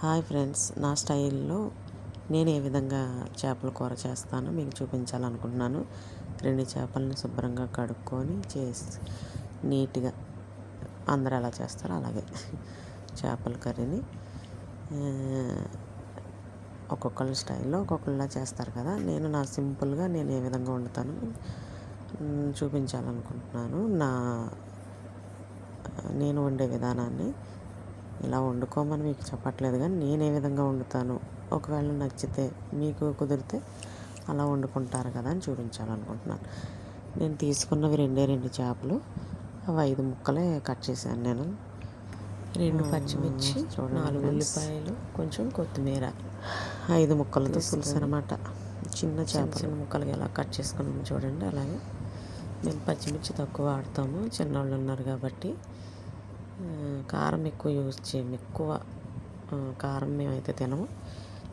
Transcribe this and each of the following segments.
Hi friends నా స్టైల్లో నేను ఏ విధంగా చేపల కూర చేస్తానో మీకు చూపించాలనుకుంటున్నాను. రెండు చేపలను శుభ్రంగా కడుక్కొని చేసి నీట్గా అందరు ఎలా చేస్తారో అలాగే చేపల కర్రీని ఒక్కొక్కళ్ళ స్టైల్లో ఒక్కొక్కళ్ళ చేస్తారు కదా. నేను నా సింపుల్గా నేను ఏ విధంగా వండుతాను చూపించాలనుకుంటున్నాను. నా నేను వండే విధానాన్ని ఇలా వండుకోమని మీకు చెప్పట్లేదు కానీ నేను ఏ విధంగా వండుతాను? ఒకవేళ నచ్చితే మీకు కుదిరితే అలా వండుకుంటారు కదా అని చూపించాలనుకుంటున్నాను. నేను తీసుకున్నవి రెండే రెండు చేపలు అవి ఐదు ముక్కలే కట్ చేశాను నేను. రెండు పచ్చిమిర్చి నాలుగు ఉల్లిపాయలు కొంచెం కొత్తిమీర. ఐదు ముక్కలతో పులుసు అనమాట చిన్న చేప చిన్న ముక్కలుగా ఎలా కట్ చేసుకున్నాము చూడండి. అలాగే మేము పచ్చిమిర్చి తక్కువ వాడతాము. చిన్నవాళ్ళు ఉన్నారు కాబట్టి. కారం ఎక్కువ యూజ్ చేయము ఎక్కువ కారం మేమైతే తినము.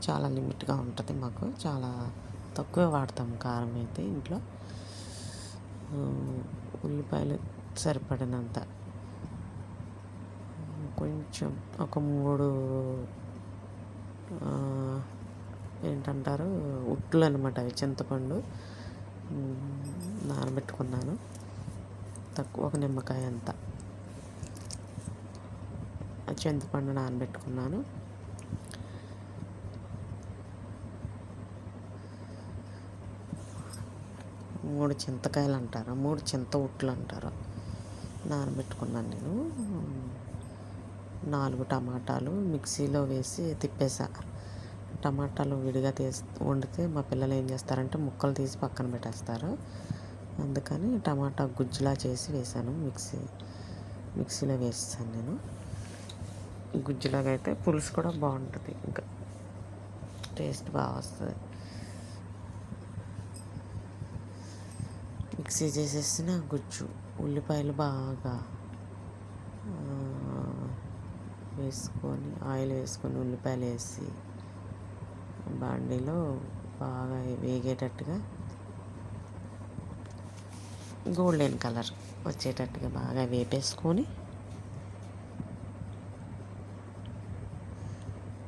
చాలా లిమిట్గా ఉంటుంది మాకు చాలా తక్కువే వాడతాం కారం అయితే ఇంట్లో. ఉల్లిపాయలు సరిపడినంత. కొంచెం ఒక మూడు ఏంటంటారు ఉట్లు అనమాట అవి చింతపండు నానబెట్టుకున్నాను. తక్కువ ఒక నిమ్మకాయ అంతా. చింతపండు నానబెట్టుకున్నాను? మూడు చింతకాయలు అంటారు? మూడు చింత ఉట్లు అంటారు? నానబెట్టుకున్నాను నేను. నాలుగు టమాటాలు మిక్సీలో వేసి తిప్పేసా. టమాటాలు విడిగా తీసి వండితే మా పిల్లలు ఏం చేస్తారంటే ముక్కలు తీసి పక్కన పెట్టేస్తారు. అందుకని టమాటా గుజ్జులా చేసి వేసాను మిక్సీ మిక్సీలో వేస్తాను నేను. గుజ్జులాగా అయితే పులుసు కూడా బాగుంటుంది ఇంకా. టేస్ట్ బాగా వస్తుంది. మిక్సీ చేసేసిన గుజ్జు ఉల్లిపాయలు బాగా వేసుకొని ఆయిల్ వేసుకొని ఉల్లిపాయలు వేసి బాండీలో బాగా వేగేటట్టుగా గోల్డెన్ కలర్ వచ్చేటట్టుగా బాగా వేపేసుకొని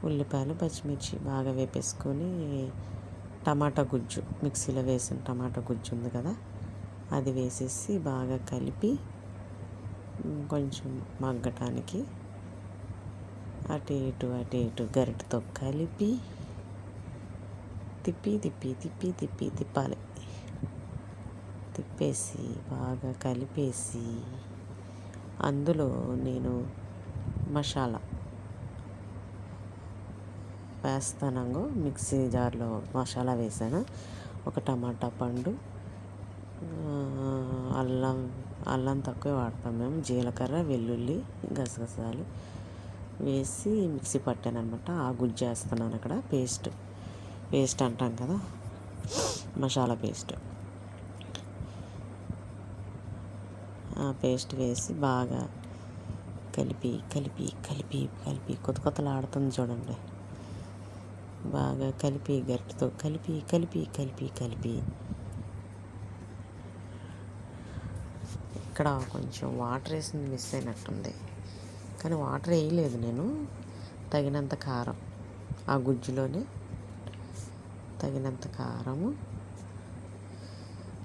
ఉల్లిపాయలు పచ్చిమిర్చి బాగా వేపేసుకొని టమాటా గుజ్జు మిక్సీలో వేసిన టమాటా గుజ్జు ఉంది కదా అది వేసేసి బాగా కలిపి కొంచెం మగ్గటానికి అటు ఇటు అటు ఇటు గరిటతో కలిపి తిప్పి తిప్పి తిప్పి తిప్పి తిప్పాలి. తిప్పేసి బాగా కలిపేసి అందులో నేను మసాలా వేస్తానంగో. మిక్సీ జార్లో మసాలా వేసాను. ఒక టమాటా పండు అల్లం అల్లం తక్కువ వాడతాం మేము. జీలకర్ర వెల్లుల్లి గసగసాలు వేసి మిక్సీ పట్టాను అనమాట ఆ గుజ్జు వేస్తున్నాను అక్కడ. పేస్ట్ పేస్ట్ అంటాం కదా మసాలా పేస్ట్. ఆ పేస్ట్ వేసి బాగా కలిపి కలిపి కలిపి కలిపి కొత్త కొత్తలు ఆడుతుంది చూడండి. బాగా కలిపి గరిటతో కలిపి కలిపి కలిపి కలిపి. ఇక్కడ కొంచెం వాటర్ వేసింది మిస్ అయినట్టుంది. కానీ వాటర్ వేయలేదు నేను. తగినంత కారం. ఆ గుజ్జులోనే తగినంత కారము.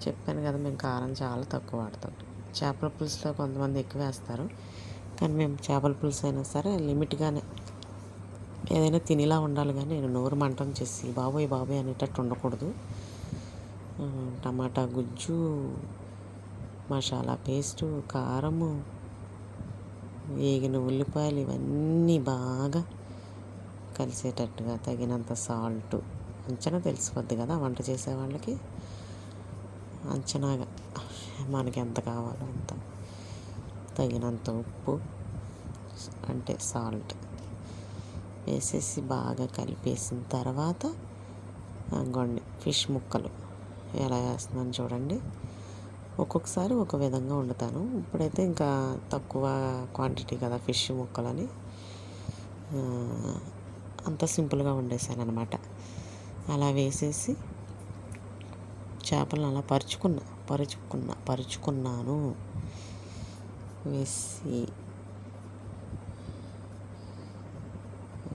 చెప్పాను కదా మేము కారం చాలా తక్కువ వాడతాం. చేపల పులుసులో కొంతమంది ఎక్కువ వేస్తారు. కానీ మేము చేపల పులుసు అయినా సరే లిమిట్గానే ఏదైనా తినేలా ఉండాలి కానీ నేను నోరు మంటం చేసి బాబోయ్ బాబోయ్ అనేటట్టు ఉండకూడదు. టమాటా గుజ్జు మసాలా పేస్టు కారము వేగిన ఉల్లిపాయలు ఇవన్నీ బాగా కలిసేటట్టుగా తగినంత సాల్ట్ అంచనా తెలిసిపోద్ది కదా వంట చేసే వాళ్ళకి. అంచనాగా మనకి ఎంత కావాలో అంత తగినంత ఉప్పు అంటే సాల్ట్. వేసేసి బాగా కలిపేసిన తర్వాత గొండి ఫిష్ ముక్కలు ఎలా వేస్తున్నాను చూడండి. ఒక్కొక్కసారి ఒక విధంగా వండుతాను. ఇప్పుడైతే ఇంకా తక్కువ క్వాంటిటీ కదా ఫిష్ ముక్కలని. అంత సింపుల్గా వండేసాను అనమాట అలా వేసేసి చేపలను అలా పరుచుకున్నా పరుచుకున్నా పరుచుకున్నాను. వేసి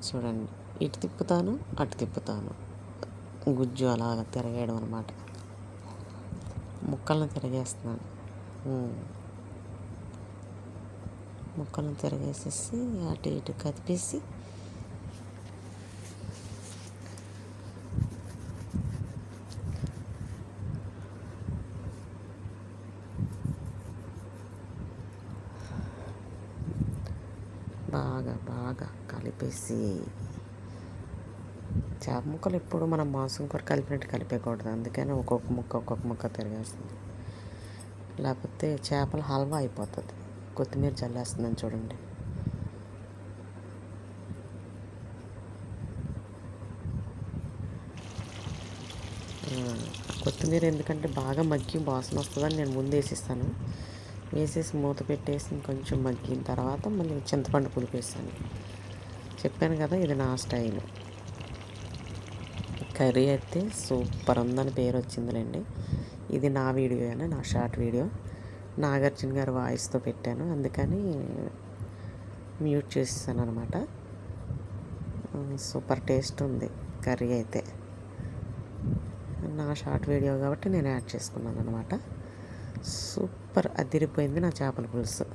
చూడండి. ఇటు తిప్పుతాను అటు తిప్పుతాను. గుజ్జు అలాగ తిరగేయడం అనమాట ముక్కలను తిరగేస్తున్నాను. ముక్కలను తిరగేసేసి అటు ఇటు కదిపేసి బాగా బాగా కలిపేసి చేప ముక్కలు ఎప్పుడు మనం మాంసం కూర కలిపినట్టు కలిపేయకూడదు. అందుకని ఒక్కొక్క ముక్క ఒక్కొక్క ముక్క తిరిగేస్తుంది. లేకపోతే చేపల హల్వా అయిపోతుంది. కొత్తిమీర చల్లేస్తుందని చూడండి. కొత్తిమీర ఎందుకంటే బాగా మగ్గి వాసన వస్తుందని నేను ముందు వేసిస్తాను. వేసేసి మూత పెట్టేసి కొంచెం మగ్గిన తర్వాత మళ్ళీ చింతపండు పులుపు చెప్పాను కదా ఇది నా స్టైల్. కర్రీ అయితే సూపర్ ఉందని పేరు వచ్చిందిలేండి. ఇది నా వీడియో అని నా షార్ట్ వీడియో. నాగార్జున గారి వాయిస్తో పెట్టాను. అందుకని మ్యూట్ చేసేసాను అనమాట సూపర్ టేస్ట్ ఉంది కర్రీ అయితే. నా షార్ట్ వీడియో కాబట్టి నేను యాడ్ చేసుకున్నాను అనమాట సూపర్ అదిరిపోయింది నా చేపల పులుసు.